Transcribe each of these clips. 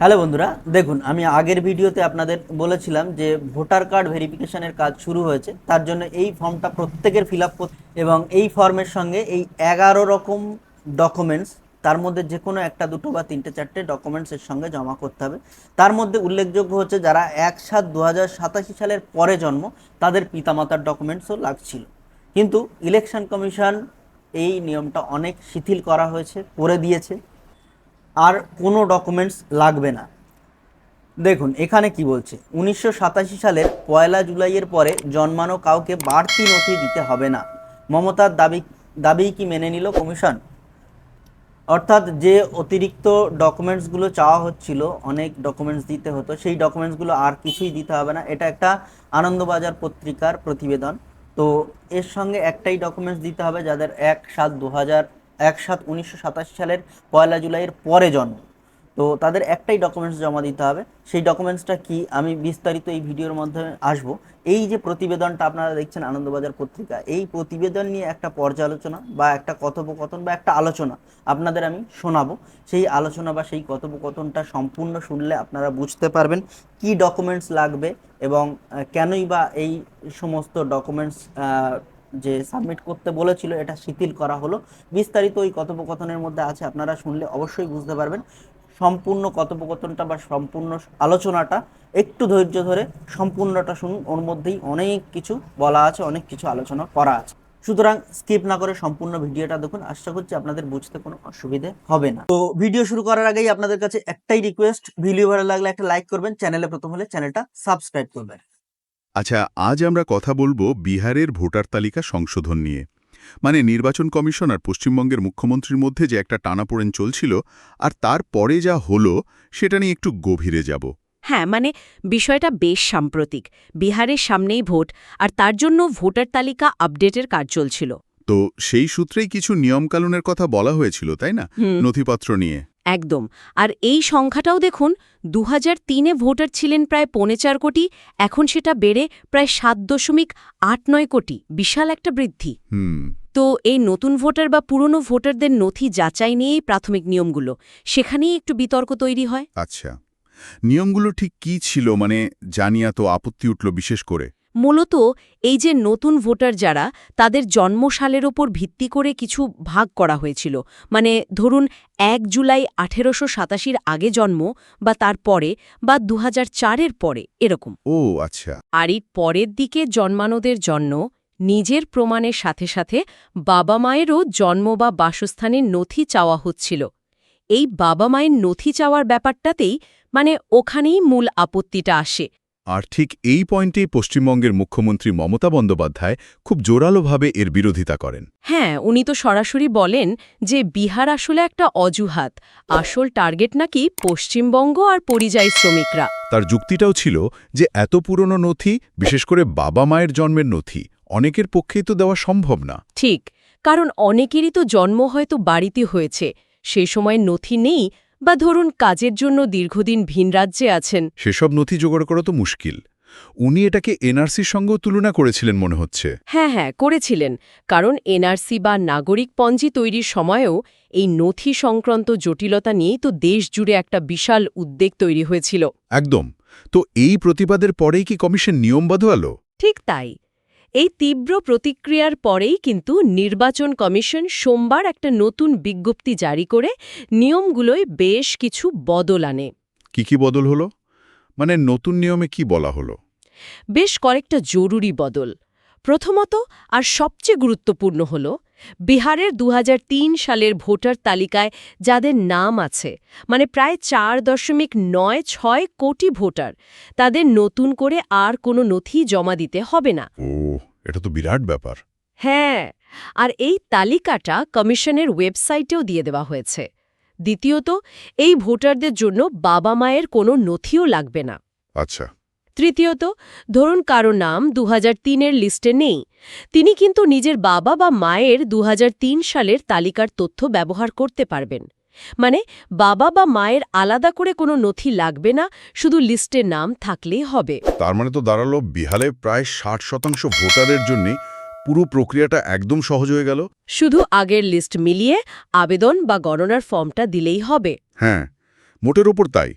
Hello বন্ধুরা, দেখুন, আমি আগের ভিডিওতে আপনাদের বলেছিলাম যে ভোটার কার্ড ভেরিফিকেশনের কাজ শুরু হয়েছে, তার জন্য এই ফর্মটা প্রত্যেকের ফিল আপ এবং এই ফর্মের সঙ্গে এই এগারো রকম ডকুমেন্টস তার মধ্যে যে কোনো একটা, দুটো বা তিনটে, চারটে ডকুমেন্টসের সঙ্গে জমা করতে হবে। তার মধ্যে উল্লেখযোগ্য হচ্ছে যারা এক সাত দু সালের পরে জন্ম, তাদের পিতামাতার ডকুমেন্টসও লাগছিল। কিন্তু ইলেকশন কমিশন এই নিয়মটা অনেক শিথিল করা হয়েছে, করে দিয়েছে। আর কোনো ডকুমেন্টস লাগবে না। দেখুন, এখানে কি বলছে? উনিশশো সাতাশি সালের পয়লা জুলাইয়ের পরে জন্মানো কাউকে বাড়তি নথি দিতে হবে না। মমতার দাবি দাবি কি মেনে নিল কমিশন? অর্থাৎ যে অতিরিক্ত ডকুমেন্টসগুলো চাওয়া হচ্ছিল, অনেক ডকুমেন্টস দিতে হতো, সেই ডকুমেন্টসগুলো আর কিছুই দিতে হবে না। এটা একটা আনন্দবাজার পত্রিকার প্রতিবেদন। তো এর সঙ্গে একটাই ডকুমেন্টস দিতে হবে, যাদের এক সাত দু হাজার এক সাত উনিশশো সালের পয়লা জুলাইয়ের পরে জন্ম। তো তাদের একটাই ডকুমেন্টস জমা দিতে হবে। সেই ডকুমেন্টসটা কি? আমি বিস্তারিত এই ভিডিওর মাধ্যমে আসব। এই যে প্রতিবেদনটা আপনারা দেখছেন আনন্দবাজার পত্রিকা, এই প্রতিবেদন নিয়ে একটা পর্যালোচনা বা একটা কথোপকথন বা একটা আলোচনা আপনাদের আমি শোনাবো। সেই আলোচনা বা সেই কথোপকথনটা সম্পূর্ণ শুনলে আপনারা বুঝতে পারবেন কি ডকুমেন্টস লাগবে এবং কেনই বা এই সমস্ত ডকুমেন্টস যে সাবমিট করতে বলেছিল, এটা শিথিল করা হলো। বিস্তারিত ওই কথোপকথনের মধ্যে আছে, আপনারা শুনলে অবশ্যই বুঝতে পারবেন। সম্পূর্ণ কথোপকথনটা বা সম্পূর্ণ আলোচনাটা একটু ধৈর্য ধরে সম্পূর্ণটা শুনুন। ওর মধ্যেই অনেক কিছু বলা আছে, অনেক কিছু আলোচনা করা আছে। সুতরাং স্কিপ না করে সম্পূর্ণ ভিডিওটা দেখুন। আশা করছি আপনাদের বুঝতে কোনো অসুবিধে হবে না। তো ভিডিও শুরু করার আগেই আপনাদের কাছে একটাই রিকোয়েস্ট ভিডিও ভালো লাগলে একটা লাইক করবেন, চ্যানেলে প্রথম হলে চ্যানেলটা সাবস্ক্রাইব করবেন। আচ্ছা আজ আমরা কথা বলব বিহারের ভোটার তালিকা সংশোধন নিয়ে। মানে নির্বাচন কমিশন আর পশ্চিমবঙ্গের মুখ্যমন্ত্রীর মধ্যে যে একটা টানাপোড়েন চলছিল আর তারপরে যা হলো সেটা নিয়ে একটু গভীরে যাব। হ্যাঁ মানে বিষয়টা বেশ সাম্প্রতিক। বিহারের সামনেই ভোট আর তার জন্য ভোটার তালিকা আপডেটের কাজ চলছিল। তো সেই সূত্রেই কিছু নিয়মকানুনের কথা বলা হয়েছিল তাই না? নথিপত্র নিয়ে। একদম। আর এই সংখ্যাটাও দেখুন দু তিনে ভোটার ছিলেন প্রায় পৌনে চার কোটি এখন সেটা বেড়ে প্রায় সাত দশমিক আট নয় কোটি বিশাল একটা বৃদ্ধি। তো এই নতুন ভোটার বা পুরনো ভোটারদের নথি যাচাই নিয়েই প্রাথমিক নিয়মগুলো সেখানেই একটু বিতর্ক তৈরি হয়। আচ্ছা। নিয়মগুলো ঠিক কি ছিল? মানে জানিয়া তো আপত্তি উঠল বিশেষ করে। মূলত এই যে নতুন ভোটার যারা তাদের জন্মসালের ওপর ভিত্তি করে কিছু ভাগ করা হয়েছিল। মানে ধরুন এক জুলাই আঠেরোশো সাতাশির আগে জন্ম বা তার পরে বা দু চারের পরে এরকম। ও আচ্ছা। আর এই পরের দিকে জন্মানোদের জন্য নিজের প্রমাণের সাথে সাথে বাবা মায়েরও জন্ম বা বাসস্থানের নথি চাওয়া হচ্ছিল। এই বাবা মায়ের নথি চাওয়ার ব্যাপারটাতেই মানে ওখানেই মূল আপত্তিটা আসে। আর ঠিক এই পয়েন্টেই পশ্চিমবঙ্গের মুখ্যমন্ত্রী মমতা বন্দ্যোপাধ্যায় খুব জোরালোভাবে এর বিরোধিতা করেন। হ্যাঁ উনি তো সরাসরি বলেন যে বিহার আসলে একটা অজুহাত আসল টার্গেট নাকি পশ্চিমবঙ্গ আর পরিযায়ী শ্রমিকরা। তার যুক্তিটাও ছিল যে এত পুরনো নথি বিশেষ করে বাবা মায়ের জন্মের নথি অনেকের পক্ষেই তো দেওয়া সম্ভব না। ঠিক কারণ অনেকেরই তো জন্ম হয়তো বাড়িতে হয়েছে সে সময় নথি নেই বা ধরুন কাজের জন্য দীর্ঘদিন ভিন রাজ্যে আছেন। সেসব নথি জোগাড় করা তো মুশকিল। উনি এটাকে এনআরসির সঙ্গেও তুলনা করেছিলেন মনে হচ্ছে। হ্যাঁ হ্যাঁ করেছিলেন। কারণ এনআরসি বা নাগরিক পঞ্জি তৈরির সময়েও এই নথি সংক্রান্ত জটিলতা নিয়েই তো দেশ জুড়ে একটা বিশাল উদ্বেগ তৈরি হয়েছিল। একদম। তো এই প্রতিবাদের পরেই কি কমিশন নিয়ম বদলালো ঠিক তাই। এই তীব্র প্রতিক্রিয়ার পরেই কিন্তু নির্বাচন কমিশন সোমবার একটা নতুন বিজ্ঞপ্তি জারি করে নিয়মগুলোয় বেশ কিছু বদল আনে। কি কি বদল হলো? মানে নতুন নিয়মে কি বলা হলো? বেশ কয়েকটা জরুরি বদল। প্রথমত আর সবচেয়ে গুরুত্বপূর্ণ হল বিহারের দু হাজার তিন সালের ভোটার তালিকায় যাদের নাম আছে মানে প্রায় চার দশমিক নয় ছয় কোটি ভোটার তাদের নতুন করে আর কোনো নথি জমা দিতে হবে না। ও এটা তো বিরাট ব্যাপার। হ্যাঁ আর এই তালিকাটা কমিশনের ওয়েবসাইটেও দিয়ে দেওয়া হয়েছে। দ্বিতীয়ত এই ভোটারদের জন্য বাবা মায়ের কোনো নথিও লাগবে না। আচ্ছা। তৃতীয়ত ধরুন কারও নাম দু এর লিস্টে নেই তিনি কিন্তু নিজের বাবা বা মায়ের দু হাজার তিন সালের তালিকার তথ্য ব্যবহার করতে পারবেন। মানে বাবা বা মায়ের আলাদা করে কোনো নথি লাগবে না শুধু লিস্টে নাম থাকলেই হবে। তার মানে তো দাঁড়াল বিহারে প্রায় ষাট শতাংশ ভোটারের জন্য পুরো প্রক্রিয়াটা একদম সহজ হয়ে গেল। শুধু আগের লিস্ট মিলিয়ে আবেদন বা গণনার ফর্মটা দিলেই হবে। হ্যাঁ মোটের ওপর তাই।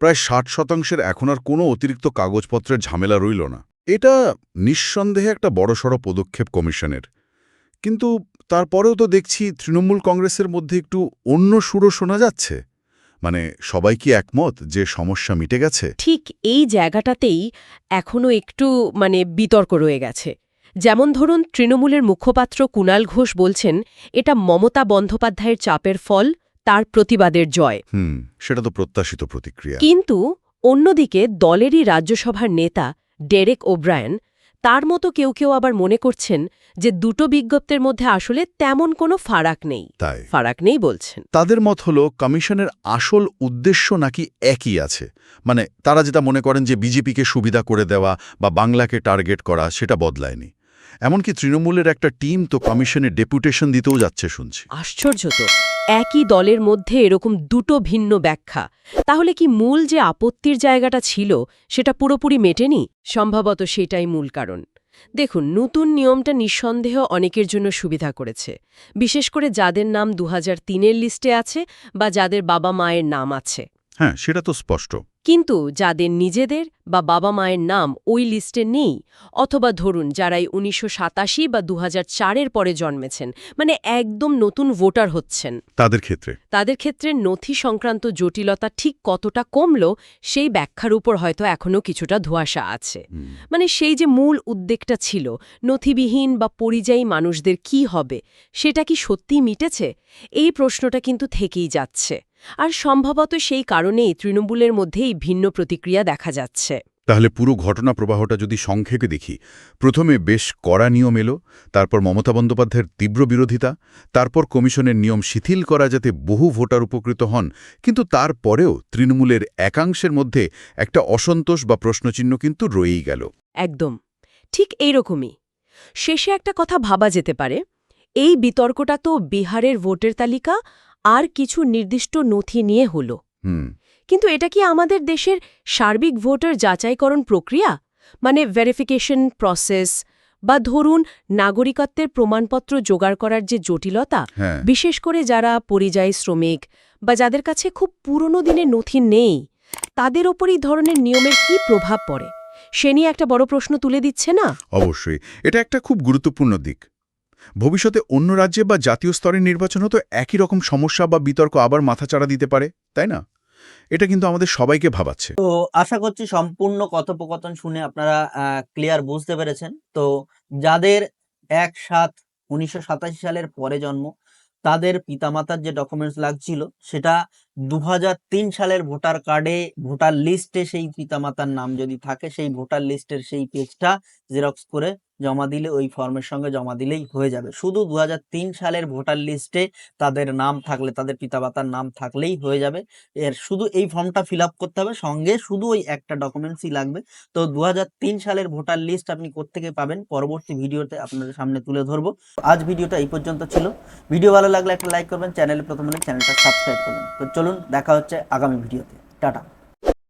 প্রায় ষাট শতাংশের এখন আর কোনো অতিরিক্ত কাগজপত্রের ঝামেলা রইল না। এটা নিঃসন্দেহে একটা বড়সড় পদক্ষেপ কমিশনের। কিন্তু তারপরেও তো দেখছি তৃণমূল কংগ্রেসের মধ্যে একটু অন্য সুরও শোনা যাচ্ছে। মানে সবাই কি একমত যে সমস্যা মিটে গেছে? ঠিক এই জায়গাটাতেই এখনও একটু মানে বিতর্ক রয়ে গেছে। যেমন ধরুন, তৃণমূলের মুখপাত্র কুণাল ঘোষ বলছেন, এটা মমতা বন্দ্যোপাধ্যায়ের চাপের ফল তার প্রতিবাদের জয়। হুম সেটা তো প্রত্যাশিত প্রতিক্রিয়া। কিন্তু অন্যদিকে দলেরই রাজ্যসভার নেতা ডেরেক ওব্রায়ন তার মতো কেউ কেউ আবার মনে করছেন যে দুটো বিজ্ঞপ্তির মধ্যে আসলে তেমন কোনো ফারাক নেই। তাই? ফারাক নেই বলছেন। তাদের মত হল কমিশনের আসল উদ্দেশ্য নাকি একই আছে? মানে তারা যেটা মনে করেন যে বিজেপিকে সুবিধা করে দেওয়া বা বাংলাকে টার্গেট করা সেটা বদলায়নি। এমনকি তৃণমূলের একটা টিম তো কমিশনে ডেপুটেশন দিতেও যাচ্ছে শুনছি। আশ্চর্য তো। একই দলের মধ্যে এরকম দুটো ভিন্ন ব্যাখ্যা। তাহলে কি মূল যে আপত্তির জায়গাটা ছিল সেটা পুরোপুরি মেটেনি? সম্ভবত সেটাই মূল কারণ। দেখুন নতুন নিয়মটা নিঃসন্দেহ অনেকের জন্য সুবিধা করেছে। বিশেষ করে যাদের নাম দু তিনের লিস্টে আছে বা যাদের বাবা মায়ের নাম আছে। হ্যাঁ সেটা তো স্পষ্ট। কিন্তু যাদের নিজেদের বা বাবা মায়ের নাম ওই লিস্টে নেই অথবা ধরুন যারাই উনিশশো বা দু চারের পরে জন্মেছেন মানে একদম নতুন ভোটার হচ্ছেন। তাদের ক্ষেত্রে? তাদের ক্ষেত্রে নথি সংক্রান্ত জটিলতা ঠিক কতটা কমল সেই ব্যাখ্যার উপর হয়তো এখনও কিছুটা ধোঁয়াশা আছে। মানে সেই যে মূল উদ্বেগটা ছিল নথিবিহীন বা পরিযায়ী মানুষদের কি হবে সেটা কি সত্যিই মিটেছে? এই প্রশ্নটা কিন্তু থেকেই যাচ্ছে। আর সম্ভবত সেই কারণেই তৃণমূলের মধ্যেই ভিন্ন প্রতিক্রিয়া দেখা যাচ্ছে। তাহলে পুরো ঘটনা প্রবাহটা যদি সংক্ষেপে দেখি প্রথমে বেশ কড়া নিয়ম এলো তারপর মমতা বন্দ্যোপাধ্যায়ের তীব্র বিরোধিতা তারপর কমিশনের নিয়ম শিথিল করা যাতে বহু ভোটার উপকৃত হন কিন্তু তারপরেও তৃণমূলের একাংশের মধ্যে একটা অসন্তোষ বা প্রশ্নচিহ্ন কিন্তু রয়েই গেল। একদম। ঠিক এইরকমই। শেষে একটা কথা ভাবা যেতে পারে এই বিতর্কটা তো বিহারের ভোটের তালিকা আর কিছু নির্দিষ্ট নথি নিয়ে হলো। হুম। কিন্তু এটা কি আমাদের দেশের সার্বিক ভোটার যাচাইকরণ প্রক্রিয়া? মানে ভেরিফিকেশন প্রসেস বা ধরুন নাগরিকত্বের প্রমাণপত্র জোগাড় করার যে জটিলতা হ্যাঁ। বিশেষ করে যারা পরিযায়ী শ্রমিক বা যাদের কাছে খুব পুরনো দিনের নথি নেই তাদের ওপর এই ধরনের নিয়মের কি প্রভাব পড়ে? সে নিয়ে একটা বড় প্রশ্ন তুলে দিচ্ছে না? অবশ্যই। এটা একটা খুব গুরুত্বপূর্ণ দিক। ভবিষ্যতে অন্য রাজ্যে বা জাতীয় স্তরের নির্বাচন হতো একই রকম সমস্যা বা বিতর্ক আবার মাথাচাড়া দিতে পারে তাই না? এটা কিন্তু আমাদের সবাইকে ভাবাচ্ছে। তো আশা করছি সম্পূর্ণ কথোপকথন শুনে আপনারা ক্লিয়ার বুঝতে পেরেছেন। তো যাদের এক সাত উনিশশো সালের পরে জন্ম, তাদের পিতামাতার যে ডকুমেন্টস লাগছিল, সেটা দু হাজার তিন সালের ভোটার কার্ডে, ভোটার লিস্টে সেই পিতামাতার নাম যদি থাকে, সেই ভোটার লিস্টের সেই পেজটা জেরক্স করে জমা দিলে, ওই ফর্মের সঙ্গে জমা দিলেই হয়ে যাবে। শুধু দু হাজার তিন সালের ভোটার লিস্টে তাদের নাম থাকলে, তাদের পিতামাতার নাম থাকলেই হয়ে যাবে। এর শুধু এই ফর্মটা ফিল করতে হবে। সঙ্গে শুধু ওই একটা ডকুমেন্টসই লাগবে। তো দু হাজার তিন সালের ভোটার লিস্ট আপনি কোত্থেকে পাবেন? পরবর্তী ভিডিওতে আপনাদের সামনে তুলে ধরবো। আজ ভিডিওটা এই পর্যন্ত ছিল। ভিডিও ভালো লাগলে একটা লাইক করবেন। চ্যানেলে প্রথমে চ্যানেলটা সাবস্ক্রাইব করবেন। তো চলুন, দেখা হচ্ছে আগামী ভিডিওতে। টাটা।